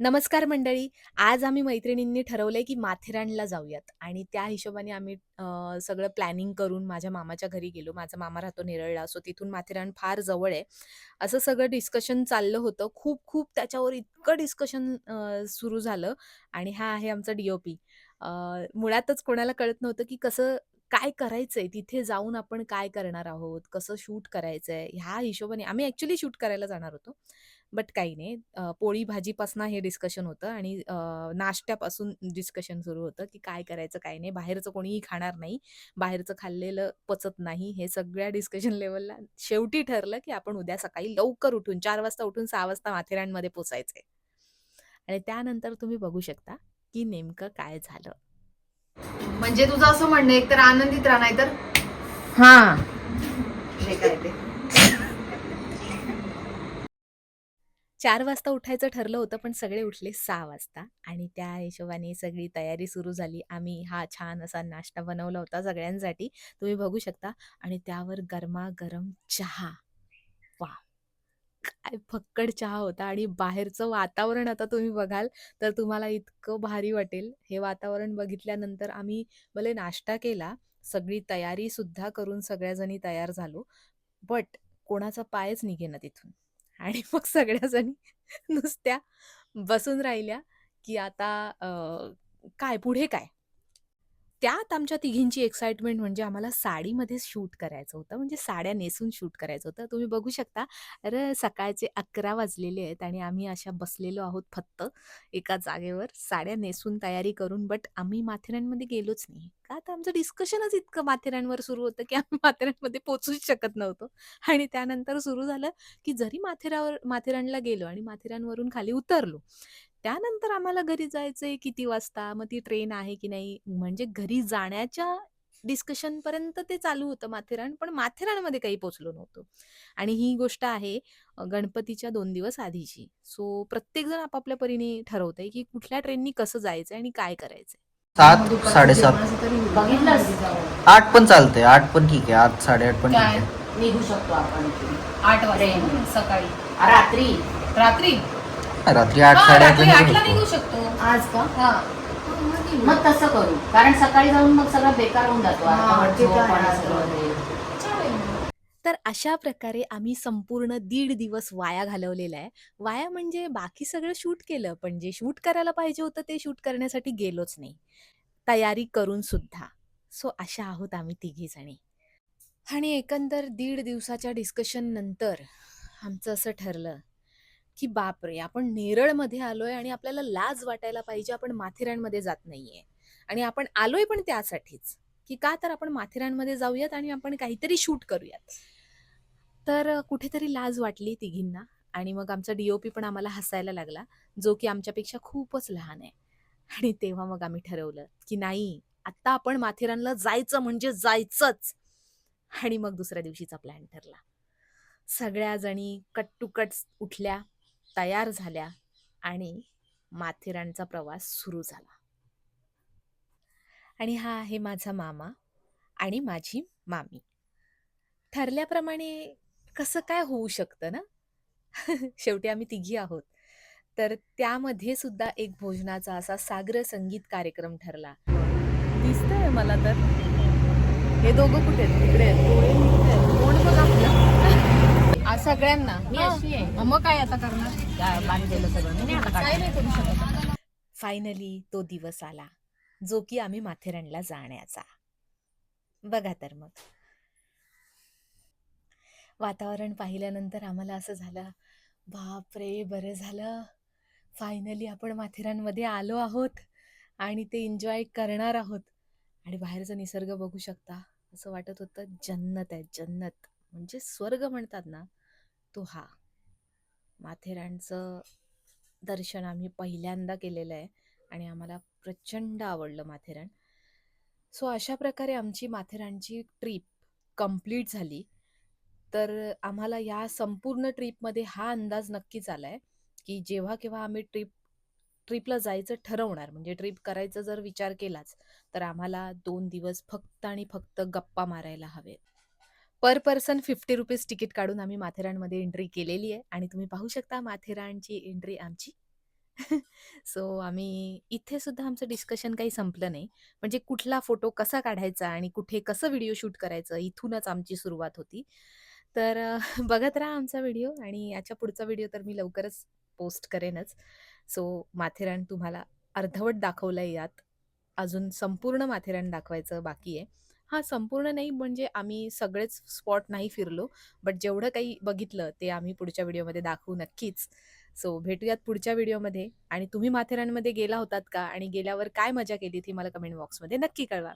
नमस्कार मंडळी. आज आम्ही मैत्रिणींनी ठरवलंय, की माथेरानला जाऊयात आणि त्या हिशोबाने आम्ही अ, सगळं प्लॅनिंग करून माझ्या मामाच्या घरी गेलो. माझा मामा राहतो नेरळला, सो तिथून माथेरान फार जवळ आहे. असं सगळं डिस्कशन चाललं होतं. खूप-खूप त्याच्यावर इतकं डिस्कशन सुरू झालं आणि हा आहे आमचा डीओपी मुळातच कोणाला कळत नव्हतं, की कसं काय करायचंय? तिथे जाऊन आपण काय करणार आहोत? कसं शूट करायचंय? ह्या हिशोबाने आम्ही ऍक्च्युली शूट करायला जाणार होतो. बट काही नाही. अ, पोळी भाजीपासनं हे डिस्कशन होतं आणि अ, नाश्त्यापासून डिस्कशन सुरू होतं, की काय करायचं, काय नाही. बाहेरचं कोणीही खाणार नाही. बाहेरचं खाल्लेलं पचत नाही. हे सगळ्या डिस्कशन लेव्हलला शेवटी ठरलं, की आपण उद्या सकाळी लवकर उठून 4 वाजता उठून 6 वाजता माथेरानमध्ये पोहोचायचंय. आणि त्यानंतर तुम्ही बघू शकता, की नेमकं काय झालं. म्हणजे तुझं असं म्हणणं एक तर आनंदित राहा नाही तर हां. जे काय ते 4 वाजता उठायचं ठरलं होतं, पण सगळे उठले 6 वाजता आणि त्या हिशोबाने सगळी तयारी सुरू झाली. आम्ही हा छान असा नाश्ता बनवला होता सगळ्यांसाठी. तुम्ही बघू शकता आणि त्यावर गरमागरम चहा. वाह! काय फक्कड चहा होता आणि बाहेरचं वातावरण आता तुम्ही बघाल, तर तुम्हाला इतकं भारी वाटेल. हे वातावरण बघितल्यानंतर आम्ही भले नाश्ता केला, सगळी तयारीसुद्धा करून सगळ्याजणी तयार झालो. बट कोणाचा पायच निघेना तिथून आणि मग सगळ्या जणी नुसत्या बसून राहिल्या, की आता अ, काय पुढे काय? त्यात आमच्या तिघींची एक्साइटमेंट म्हणजे आम्हाला साडीमध्ये शूट करायचं होतं. म्हणजे साड्या नेसून शूट करायचं होतं. तुम्ही बघू शकता, अरे सकाळचे 11 वाजलेले आहेत आणि आम्ही अशा बसलेलो आहोत फक्त एका जागेवर साड्या नेसून तयारी करून. बट आम्ही माथेरानमध्ये गेलोच नाही. का तर आमचं डिस्कशनच इतकं माथेरानवर सुरू होतं, की आम्ही माथेरानमध्ये पोचूच शकत नव्हतो. आणि त्यानंतर सुरू झालं, की जरी माथेरावर माथेरानला गेलो आणि माथेरानवरून खाली उतरलो, त्यानंतर आम्हाला घरी जायचंय किती वाजता? मग ती ट्रेन आहे की नाही? म्हणजे घरी जाण्याच्या डिस्कशन पर्यंत ते चालू होतं माथेरान, पण माथेरानमध्ये काही पोचलो नव्हतो. आणि ही गोष्ट आहे गणपतीच्या दोन दिवस आधीची. सो प्रत्येकजण आपापल्या परीने ठरवतंय, की कुठल्या ट्रेननी कसं जायचंय आणि काय करायचंय. सात साडेसात. आठ पण चालतंय आठ पण ठीक आहे आठ साडेआठ पण ठीक काय? आहे. निघू शकतो आपण. आठ वाजता ट्रेन. सकाळी. रात्री? रात्री? रात्री आठ हा, साडेआठ रात्री आठला निघू शकतो. शकतो. आज का? हा. मग तसं करू. कारण सकाळी जाऊन मग सगळं बेकार होऊन जातो. हा, ते तर आहे, सगळं अर्धवट. ते. चालेल ना. तर अशा प्रकारे आम्ही संपूर्ण दीड दिवस वाया घालवलेला आहे. वाया म्हणजे बाकी सगळं शूट केलं, पण जे शूट करायला पाहिजे होतं ते शूट करण्यासाठी गेलोच नाही. तयारी करून सुद्धा. सो अशा आहोत आम्ही तिघीजणी. आणि एकंदर दीड दिवसाच्या डिस्कशन नंतर आमचं असं ठरलं, की बापरे! आपण नेरळमध्ये आलोय आणि आपल्याला लाज वाटायला पाहिजे आपण माथेरानमध्ये जात नाहीये. आणि आपण आलोय पण त्यासाठीच, की का तर आपण माथेरानमध्ये जाऊयात आणि आपण काहीतरी शूट करूयात. तर कुठेतरी लाज वाटली तिघींना आणि मग आमचा डी-ओ-पी पण आम्हाला हसायला लागला, जो की आमच्यापेक्षा खूपच लहान आहे. आणि तेव्हा मग आम्ही ठरवलं, की नाही आत्ता आपण माथेरानला जायचं म्हणजे जायचंच. आणि मग दुसऱ्या दिवशीचा प्लॅन ठरला. सगळ्या जणी कट टू कट उठल्या, तयार झाल्या आणि माथेरानचा प्रवास सुरू झाला. आणि हा आहे माझा मामा आणि माझी मामी. ठरल्याप्रमाणे कसं काय होऊ शकतं ना? शेवटी आम्ही तिघी आहोत. तर त्यामध्ये सुद्धा एक भोजनाचा असा साग्र संगीत कार्यक्रम ठरला. दिसतंय मला तर. हे दोघं कुठे आहेत? तिकडे आहेत. डोळे निघतायत. तोंड बघ आपलं. आज सगळ्यांना मी हा. अशी आहे मग काय आता करणार काय बांधलेलं सगळं मी नाही आता काय नाही काढणार. करू शकत फायनली तो दिवस आला, जो की आम्ही माथेरानला जाण्याचा. बघा तर मग. वातावरण पाहिल्यानंतर आम्हाला असं झालं, बापरे! बरं झालं. फायनली आपण माथेरानमध्ये आलो आहोत आणि ते एन्जॉय करणार आहोत. आणि बाहेरचा निसर्ग बघू शकता. असं वाटत होतं जन्नत आहे, जन्नत. म्हणजे स्वर्ग म्हणतात ना, तो हा. माथेरानचं दर्शन आम्ही पहिल्यांदा केलेलं आहे आणि आम्हाला प्रचंड आवडलं माथेरान. सो अशा प्रकारे आमची माथेरानची ट्रिप कंप्लीट झाली. तर आम्हाला या संपूर्ण ट्रिपमध्ये हा अंदाज नक्कीच आलाय, की जेव्हा-केव्हा आम्ही ट्रिप ट्रिपला जायचं ठरवणार, म्हणजे ट्रिप करायचा जर विचार केलाच, तर आम्हाला दोन दिवस फक्त आणि फक्त गप्पा मारायला हवेत. पर पर्सन ₹50 तिकीट काढून आम्ही माथेरानमध्ये एंट्री केलेली आहे आणि तुम्ही पाहू शकता माथेरानची एंट्री आमची सो आम्ही इथे सुद्धा आमचं डिस्कशन काही संपलं नाही. म्हणजे कुठला फोटो कसा काढायचा आणि कुठे कसं व्हिडिओ शूट करायचं इथूनच आमची सुरुवात होती. तर अ, बघत राहा आमचा व्हिडिओ आणि याच्या पुढचा व्हिडिओ तर मी लवकरच पोस्ट करेनच. सो माथेरान तुम्हाला अर्धवट दाखवलंय यात. अजून संपूर्ण माथेरान दाखवायचं बाकी आहे. हां, संपूर्ण नाही म्हणजे आम्ही सगळेच स्पॉट नाही फिरलो. बट जेवढं काही बघितलं ते आम्ही पुढच्या व्हिडिओमध्ये दाखवू नक्कीच. सो भेटूयात पुढच्या व्हिडिओमध्ये आणि तुम्ही माथेरानमध्ये गेला होतात का? आणि गेल्यावर काय मजा केलीत? हे मला कमेंट बॉक्समध्ये नक्की कळवा.